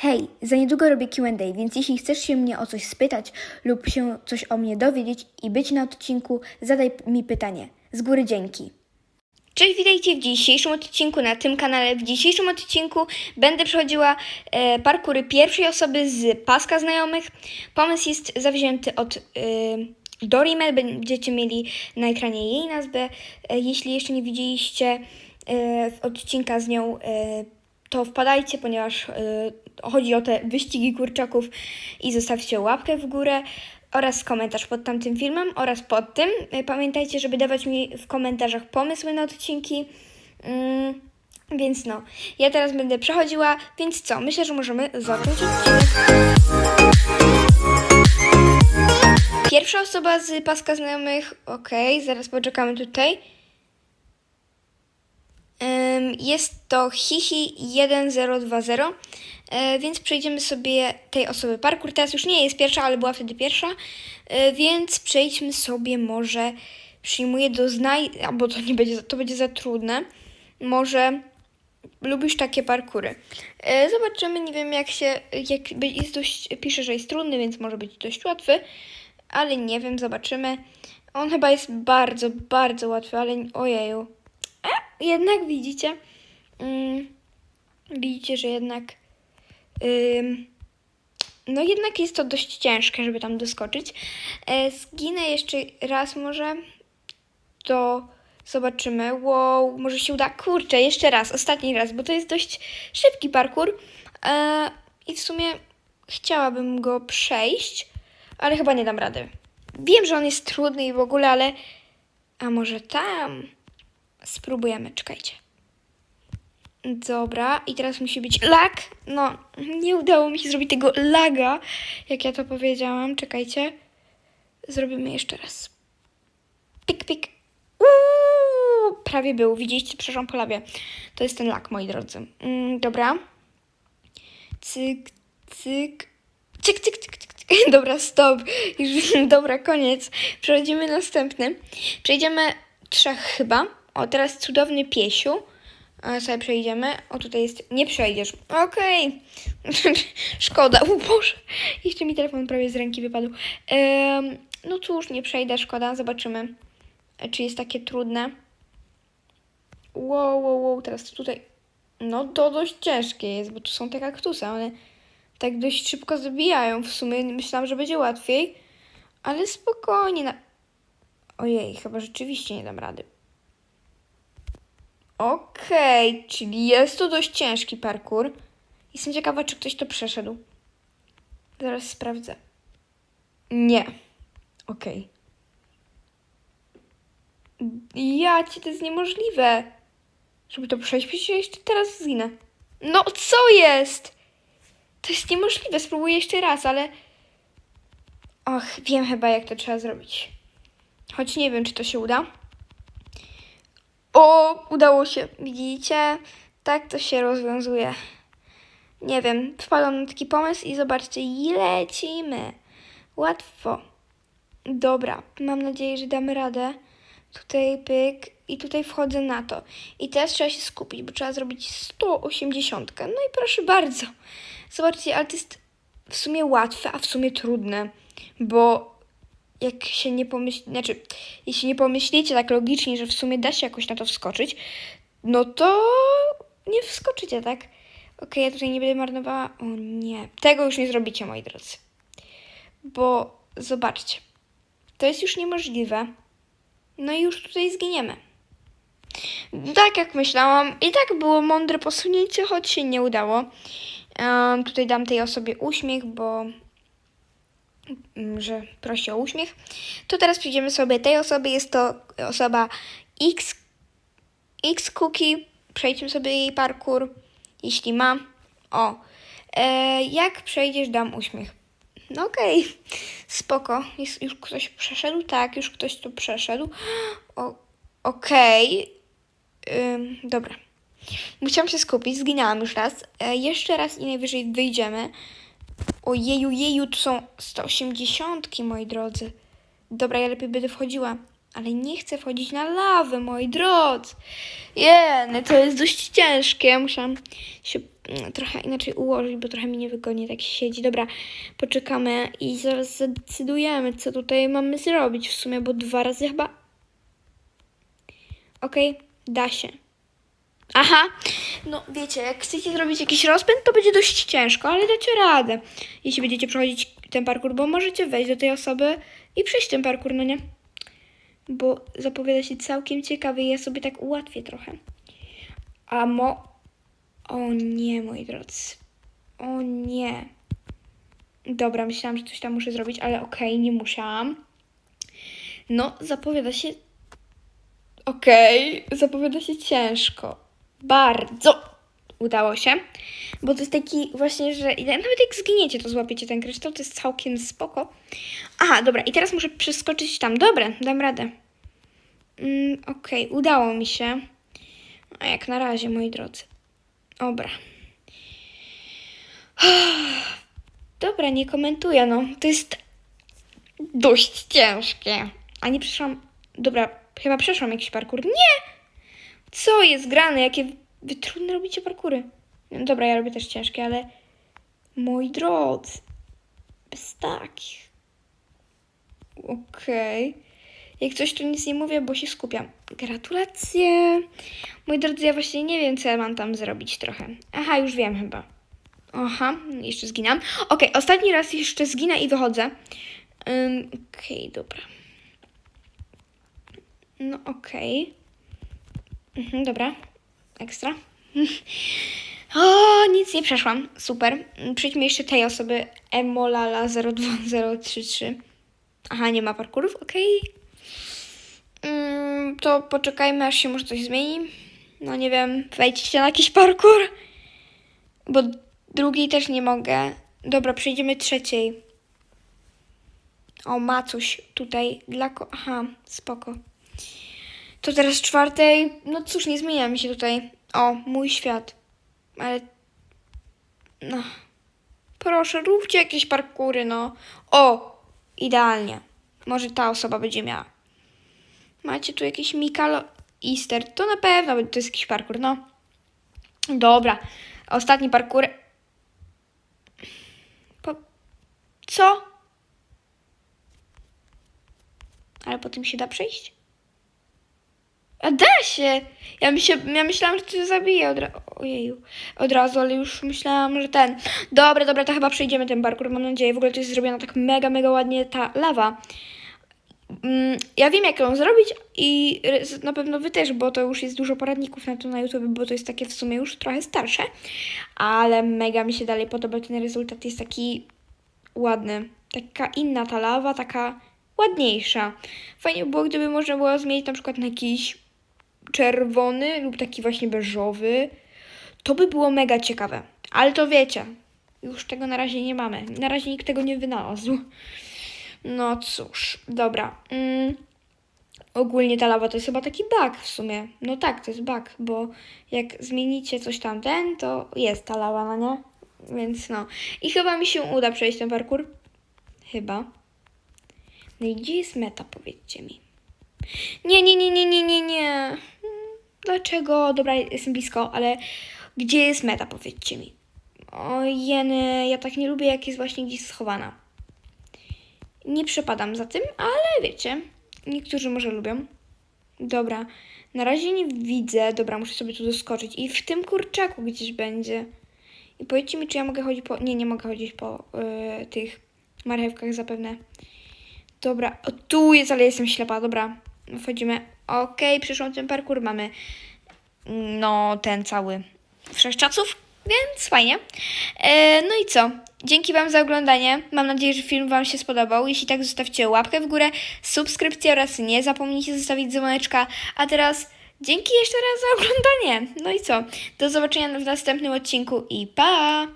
Hej, za niedługo robię Q&A, więc jeśli chcesz się mnie o coś spytać lub się coś o mnie dowiedzieć i być na odcinku, zadaj mi pytanie. Z góry dzięki. Cześć, witajcie w dzisiejszym odcinku na tym kanale. W dzisiejszym odcinku będę przechodziła e, parkury pierwszej osoby z paska znajomych. Pomysł jest zawzięty od e, Dorimel. Będziecie mieli na ekranie jej nazwę. E, jeśli jeszcze nie widzieliście e, odcinka z nią, e, to wpadajcie, ponieważ e, chodzi o te wyścigi kurczaków i zostawcie łapkę w górę oraz komentarz pod tamtym filmem oraz pod tym. E, Pamiętajcie, żeby dawać mi w komentarzach pomysły na odcinki. Mm, więc no, ja teraz będę przechodziła, więc co? Myślę, że możemy zacząć. Pierwsza osoba z paska znajomych, okej, zaraz poczekamy tutaj. Jest to Hihi1020, e, więc przejdziemy sobie tej osoby parkour. Teraz już nie jest pierwsza, ale była wtedy pierwsza, e, więc przejdźmy sobie może, przyjmuję do znaj... albo to nie będzie, to będzie za trudne. Może lubisz takie parkury. E, Zobaczymy, nie wiem jak się, jak jest dość, pisze, że jest trudny, więc może być dość łatwy, ale nie wiem, zobaczymy. On chyba jest bardzo, bardzo łatwy, ale ojeju. Jednak widzicie, mm, widzicie, że jednak, no jednak jest to dość ciężkie, żeby tam doskoczyć. E, zginę jeszcze raz może, to zobaczymy. Wow, może się uda. Kurczę, jeszcze raz, ostatni raz, bo to jest dość szybki parkour e, i w sumie chciałabym go przejść, ale chyba nie dam rady. Wiem, że on jest trudny i w ogóle, ale a może tam? Spróbujemy, czekajcie. Dobra, i teraz musi być lag. No, nie udało mi się zrobić tego laga, jak ja to powiedziałam. Czekajcie. Zrobimy jeszcze raz. Pik, pik. Uuu, prawie był. Widzieliście, przepraszam po labie. To jest ten lag, moi drodzy. Mm, dobra. Cyk, cyk. Cyk, cyk, cyk, cyk, cyk. Dobra, stop. Już, dobra, koniec. Przechodzimy następny. Przejdziemy trzech chyba. O, teraz cudowny piesiu. A sobie przejdziemy. O, tutaj jest. Nie przejdziesz. Okej. szkoda. O Boże. Jeszcze mi telefon prawie z ręki wypadł. Em, no cóż, nie przejdę, szkoda. Zobaczymy, czy jest takie trudne. Wow, wow, wow. Teraz tutaj. No to dość ciężkie jest, bo tu są te kaktusy. One tak dość szybko zabijają. W sumie myślałam, że będzie łatwiej. Ale spokojnie. Na... Ojej, chyba rzeczywiście nie dam rady. Okej, czyli jest to dość ciężki parkour. Jestem ciekawa, czy ktoś to przeszedł. Zaraz sprawdzę. Nie. Okej. Ja ci to jest niemożliwe. Żeby to przejść, przecież jeszcze teraz zginę. No co jest? To jest niemożliwe. Spróbuję jeszcze raz, ale. Och, wiem chyba, jak to trzeba zrobić. Choć nie wiem, czy to się uda. O, udało się. Widzicie? Tak to się rozwiązuje. Nie wiem, wpadłam na taki pomysł i zobaczcie, lecimy. Łatwo. Dobra, mam nadzieję, że damy radę. Tutaj pyk i tutaj wchodzę na to. I teraz trzeba się skupić, bo trzeba zrobić 180. No i proszę bardzo. Zobaczcie, ale to jest w sumie łatwe, a w sumie trudne, bo jak się nie pomyśli, znaczy, jeśli nie pomyślicie tak logicznie, że w sumie da się jakoś na to wskoczyć, no to nie wskoczycie, tak? Okej, ja tutaj nie będę marnowała. O nie, tego już nie zrobicie, moi drodzy. Bo zobaczcie, to jest już niemożliwe. No i już tutaj zginiemy. Tak jak myślałam, i tak było mądre posunięcie, choć się nie udało. Em, tutaj dam tej osobie uśmiech, bo że prosi o uśmiech. To teraz przejdziemy sobie tej osoby. Jest to osoba X, X Cookie. Przejdźmy sobie jej parkour, jeśli ma. O, e, jak przejdziesz, dam uśmiech. No okej, spoko. Jest, już ktoś przeszedł? Tak, już ktoś tu przeszedł. Okej. Ym, dobra. Musiałam się skupić, zginęłam już raz. E, jeszcze raz i najwyżej wyjdziemy. Ojeju, jeju, tu są 180, moi drodzy. Dobra, ja lepiej będę wchodziła. Ale nie chcę wchodzić na lawę, moi drodzy. Jeny, to jest dość ciężkie. Musiałam się mm, trochę inaczej ułożyć, bo trochę mi niewygodnie tak siedzi. Dobra, poczekamy i zaraz zadecydujemy, co tutaj mamy zrobić w sumie, bo dwa razy chyba... Okej, da się. Aha, no wiecie, jak chcecie zrobić jakiś rozpęd, to będzie dość ciężko, ale dacie radę, jeśli będziecie przechodzić ten parkour, bo możecie wejść do tej osoby i przejść ten parkour, no nie? Bo zapowiada się całkiem ciekawy i ja sobie tak ułatwię trochę. A mo... O nie, moi drodzy. O nie. Dobra, myślałam, że coś tam muszę zrobić, ale okej, nie musiałam. No, zapowiada się Okej, zapowiada się ciężko. Bardzo udało się. Bo to jest taki właśnie, że nawet jak zginiecie, to złapiecie ten kryształ, to jest całkiem spoko. Aha, dobra, i teraz muszę przeskoczyć tam. Dobra, dam radę. Mm, Okej, udało mi się. A jak na razie, moi drodzy. Dobra. Dobra, nie komentuję, no. To jest dość ciężkie. A nie przeszłam. Dobra, chyba przeszłam jakiś parkour. Nie! Co jest grane? Jakie wy trudne robicie parkury. No, dobra, ja robię też ciężkie, ale. Moi drodzy. Bez takich. Okej. Jak coś tu nic nie mówię, bo się skupiam. Gratulacje. Moi drodzy, ja właśnie nie wiem, co ja mam tam zrobić trochę. Aha, już wiem chyba. Aha, jeszcze zginam. Okej, ostatni raz jeszcze zginę i wychodzę. Ym, Okej, dobra. No okej. Mhm, dobra. Ekstra. O, nic nie przeszłam. Super. Przejdźmy jeszcze tej osoby. Emolala02033. Aha, nie ma parkurów, okej. Mm, to poczekajmy, aż się może coś zmieni. No nie wiem, wejdźcie na jakiś parkur. Bo drugiej też nie mogę. Dobra, przejdziemy trzeciej. O, ma coś tutaj dla ko... Aha, spoko. To teraz czwartej. No cóż, nie zmienia mi się tutaj. O, mój świat. Ale... No. Proszę, róbcie jakieś parkury, no. O, idealnie. Może ta osoba będzie miała. Macie tu jakieś Mikalo Easter. To na pewno to jest jakiś parkur, no. Dobra. Ostatni parkur. Po... Co? Ale po tym się da przejść? A da się! Ja, mi się, ja myślałam, że się zabije od, Ojeju, od razu, ale już myślałam, że ten. Dobra, dobra, to chyba przejdziemy ten parkour, mam nadzieję. W ogóle to jest zrobiona tak mega, mega ładnie ta lawa. Mm, ja wiem, jak ją zrobić i na pewno wy też, bo to już jest dużo poradników na to na YouTube, bo to jest takie w sumie już trochę starsze, ale mega mi się dalej podoba. Ten rezultat jest taki ładny. Taka inna ta lawa, taka ładniejsza. Fajnie by było, gdyby można było zmienić na przykład na jakiś czerwony lub taki właśnie beżowy. To by było mega ciekawe. Ale to wiecie, już tego na razie nie mamy. Na razie nikt tego nie wynalazł. No cóż, dobra. Mm. Ogólnie ta lawa to jest chyba taki bug w sumie. No tak, to jest bug, bo jak zmienicie coś tamten, to jest ta lawa, no nie? Więc no. I chyba mi się uda przejść ten parkour. Chyba. No i gdzie jest meta, powiedzcie mi. Nie, nie, nie, nie, nie, nie, nie. Dlaczego? Dobra, jestem blisko, ale gdzie jest meta, powiedzcie mi. O jeny, ja tak nie lubię, jak jest właśnie gdzieś schowana. Nie przepadam za tym, ale wiecie, niektórzy może lubią. Dobra, na razie nie widzę. Dobra, muszę sobie tu doskoczyć. I w tym kurczaku gdzieś będzie. I powiedzcie mi, czy ja mogę chodzić po... Nie, nie mogę chodzić po y, tych marchewkach zapewne. Dobra, o, tu jest, ale jestem ślepa, dobra. Wchodzimy. Okej, przyszłam ten parkour, mamy no ten cały wszechczasów, więc fajnie. E, no i co? Dzięki Wam za oglądanie. Mam nadzieję, że film Wam się spodobał. Jeśli tak, zostawcie łapkę w górę, subskrypcję oraz nie zapomnijcie zostawić dzwoneczka. A teraz dzięki jeszcze raz za oglądanie. No i co? Do zobaczenia w następnym odcinku i pa!